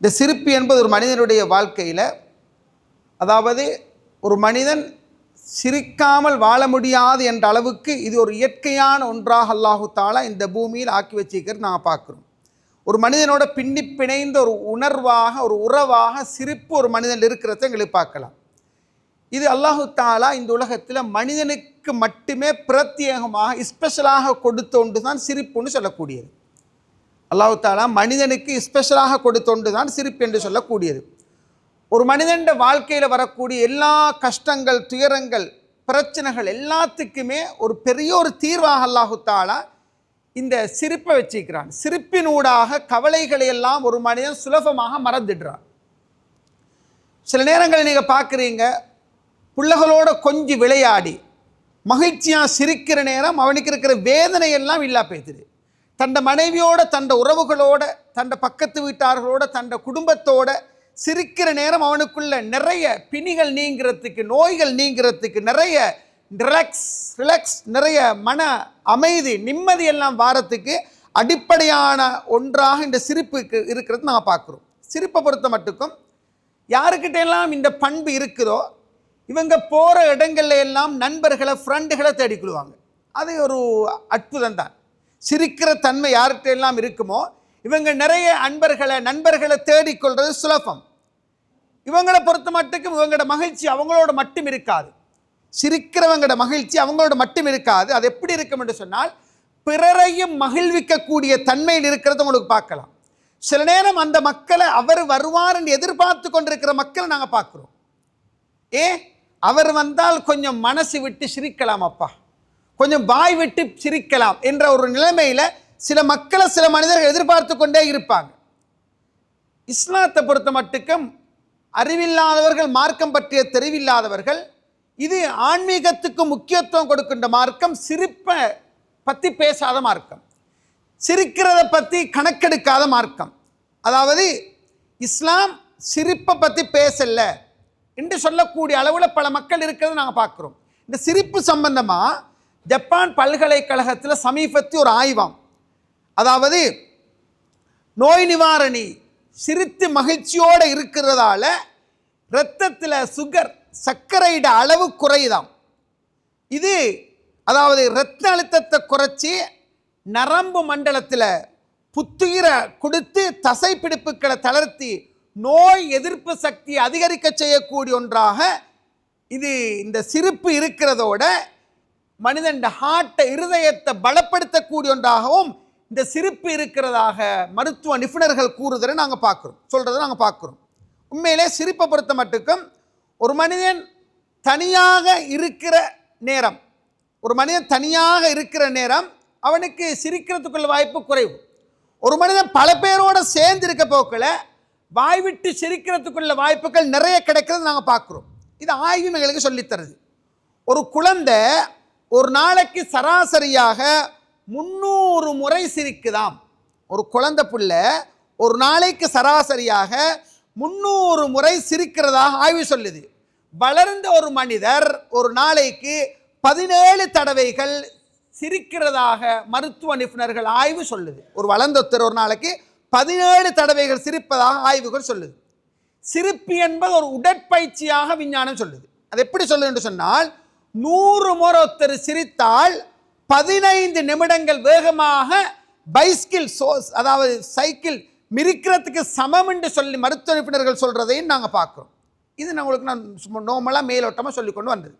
இந்த சிரிப்பு என்பது ஒரு மனிதனுடைய வாழ்க்கையில் அதாவது ஒரு மனிதன் சிரிக்காமல் வாழ முடியாது என்ற அளவுக்கு இது ஒரு இயற்கையான ஒன்றாக அல்லாஹு தாலா இந்த பூமியில் ஆக்கி வச்சிருக்கிறது நான் பார்க்குறோம். ஒரு மனிதனோட பின்னி பிணைந்த ஒரு உணர்வாக ஒரு உறவாக சிரிப்பு ஒரு மனிதன் இருக்கிறத எங்களுக்கு பார்க்கலாம். இது அல்லாஹு தாலா இந்த உலகத்தில் மனிதனுக்கு மட்டுமே பிரத்யேகமாக ஸ்பெஷலாக கொடுத்த ஒன்று தான் சிரிப்புன்னு சொல்லக்கூடியது. அல்லாஹு தாலா மனிதனுக்கு ஸ்பெஷலாக கொடுத்த ஒன்று தான் சிரிப்பு என்று சொல்லக்கூடியது. ஒரு மனிதன் வாழ்க்கையில் வரக்கூடிய எல்லா கஷ்டங்கள் துயரங்கள் பிரச்சனைகள் எல்லாத்துக்குமே ஒரு பெரிய ஒரு தீர்வாக அல்லாஹு தாலா இந்த சிரிப்பை வச்சிருக்கிறான். சிரிப்பினூடாக கவலைகளை எல்லாம் ஒரு மனிதன் சுலபமாக மறந்துடுறான். சில நேரங்களில் நீங்கள் பார்க்குறீங்க பிள்ளைகளோட கொஞ்சம் விளையாடி மகிழ்ச்சியாக சிரிக்கிற நேரம் அவனுக்கு இருக்கிற வேதனையெல்லாம் இல்லா போய்த்துது தண்ட மனைவியோட தண்ட உறவுகளோட தண்ட பக்கத்து வீட்டார்களோட தண்ட குடும்பத்தோட சிரிக்கிற நேரம் அவனுக்குள்ள நிறைய பிணிகள் நீங்கிறதுக்கு நோய்கள் நீங்கிறதுக்கு நிறைய ரிலாக்ஸ் ரிலாக்ஸ் நிறைய மன அமைதி நிம்மதி எல்லாம் வாரத்துக்கு அடிப்படையான ஒன்றாக இந்த சிரிப்புக்கு இருக்கிறது நாங்கள் பார்க்குறோம். சிரிப்பை பொறுத்த மட்டுக்கும் யாருக்கிட்ட எல்லாம் இந்த பண்பு இருக்குதோ இவங்க போகிற இடங்கள்ல எல்லாம் நண்பர்களை ஃப்ரெண்டுகளை தேடிக்கொள்வாங்க அது ஒரு அற்புதம் தான் சிரிக்கிற தன்மை யார்கிட்ட எல்லாம் இருக்குமோ இவங்க நிறைய அன்பர்களை நண்பர்களை தேடிக்கொள்வது சுலபம். இவங்களை பொறுத்த மட்டுக்கும் இவங்களோட மகிழ்ச்சி அவங்களோட மட்டும் இருக்காது. சிரிக்கிறவங்களோட மகிழ்ச்சி அவங்களோட மட்டும் இருக்காது. அது எப்படி இருக்கும் என்று சொன்னால் பிறரையும் மகிழ்விக்கக்கூடிய தன்மையில் இருக்கிறத உங்களுக்கு பார்க்கலாம். சில நேரம் அந்த மக்களை அவர் வருவார் என்று எதிர்பார்த்து கொண்டிருக்கிற மக்களை நாங்கள் பார்க்குறோம். ஏ அவர் வந்தால் கொஞ்சம் மனசு விட்டு சிரிக்கலாம் அப்பா கொஞ்சம் வாய் விட்டு சிரிக்கலாம் என்ற ஒரு நிலைமையில் சில மக்களை சில மனிதர்கள் எதிர்பார்த்து கொண்டே இருப்பாங்க. இஸ்லாத்தை பொறுத்த மட்டுக்கும் அறிவில்லாதவர்கள் மார்க்கம் பற்றிய தெரிவில்லாதவர்கள் இது ஆன்மீகத்துக்கு முக்கியத்துவம் கொடுக்கின்ற மார்க்கம் சிரிப்பை பற்றி பேசாத மார்க்கம். சிரிக்கிறத பற்றி கணக்கெடுக்காத மார்க்கம். அதாவது இஸ்லாம் சிரிப்பை பற்றி பேசல என்று சொல்லக்கூடிய அளவில் பல மக்கள் இருக்கிறத நாங்கள் பார்க்குறோம். இந்த சிரிப்பு சம்பந்தமாக ஜப்பான் பல்கலைக்கழகத்தில் சமீபத்தி ஒரு ஆய்வாம். அதாவது நோய் நிவாரணி சிரித்து மகிழ்ச்சியோடு இருக்கிறதால இரத்தத்தில் சுகர் சர்க்கரையிட அளவு குறையுதாம். இது அதாவது இரத்த அழுத்தத்தை குறைச்சி நரம்பு மண்டலத்தில் புத்துயிரை கொடுத்து தசை பிடிப்புகளை தளர்த்தி நோய் எதிர்ப்பு சக்தியை அதிகரிக்க செய்யக்கூடிய ஒன்றாக இது இந்த சிரிப்பு இருக்கிறதோட மனிதன் ஹார்ட்டை இருதயத்தை பலப்படுத்தக்கூடிய ஒன்றாகவும் இந்த சிரிப்பு இருக்கிறதாக மருத்துவ நிபுணர்கள் கூறுதலை நாங்கள் பார்க்குறோம். சொல்கிறத நாங்கள் பார்க்குறோம். உண்மையிலே சிரிப்பை பொறுத்த மட்டுக்கும் ஒரு மனிதன் தனியாக இருக்கிற நேரம் ஒரு மனிதன் தனியாக இருக்கிற நேரம் அவனுக்கு சிரிக்கிறதுக்குள்ள வாய்ப்பு குறைவு. ஒரு மனிதன் பல பேரோட சேர்ந்து இருக்க போக்கில் வாய் விட்டு சிரிக்கிறதுக்குள்ள வாய்ப்புகள் நிறைய கிடைக்கிறது நாங்கள் பார்க்குறோம். இது ஆய்வு எங்களுக்கு சொல்லித்தருது ஒரு குழந்தை ஒரு நாளைக்கு சராசரியாக முந்நூறு முறை சிரிக்குதாம். ஒரு குழந்தை பிள்ளை ஒரு நாளைக்கு சராசரியாக முந்நூறு முறை சிரிக்கிறதாக ஆய்வு சொல்லுது. வளர்ந்த ஒரு மனிதர் ஒரு நாளைக்கு பதினேழு தடவைகள் சிரிக்கிறதாக மருத்துவ நிபுணர்கள் ஆய்வு சொல்லுது. ஒரு வளர்ந்த ஒருத்தர் ஒரு நாளைக்கு பதினேழு தடவைகள் சிரிப்பதாக ஆய்வுகள் சொல்லுது. சிரிப்பு என்பது ஒரு உடற்பயிற்சியாக விஞ்ஞானம் சொல்லுது. அது எப்படி சொல்லுது என்று சொன்னால் நூறு முறை ஒருத்தர் சிரித்தால் பதினைந்து நிமிடங்கள் வேகமாக பைஸ்கில் சோஸ் அதாவது சைக்கிள் மிரிக்கிறதுக்கு சமம் என்று சொல்லி மருத்துவ நிபுணர்கள் சொல்கிறதையும் நாங்கள் பார்க்குறோம். இது நான் உங்களுக்கு நான் சும்மா நோமலாக மேலோட்டமாக சொல்லிக்கொண்டு வந்தது.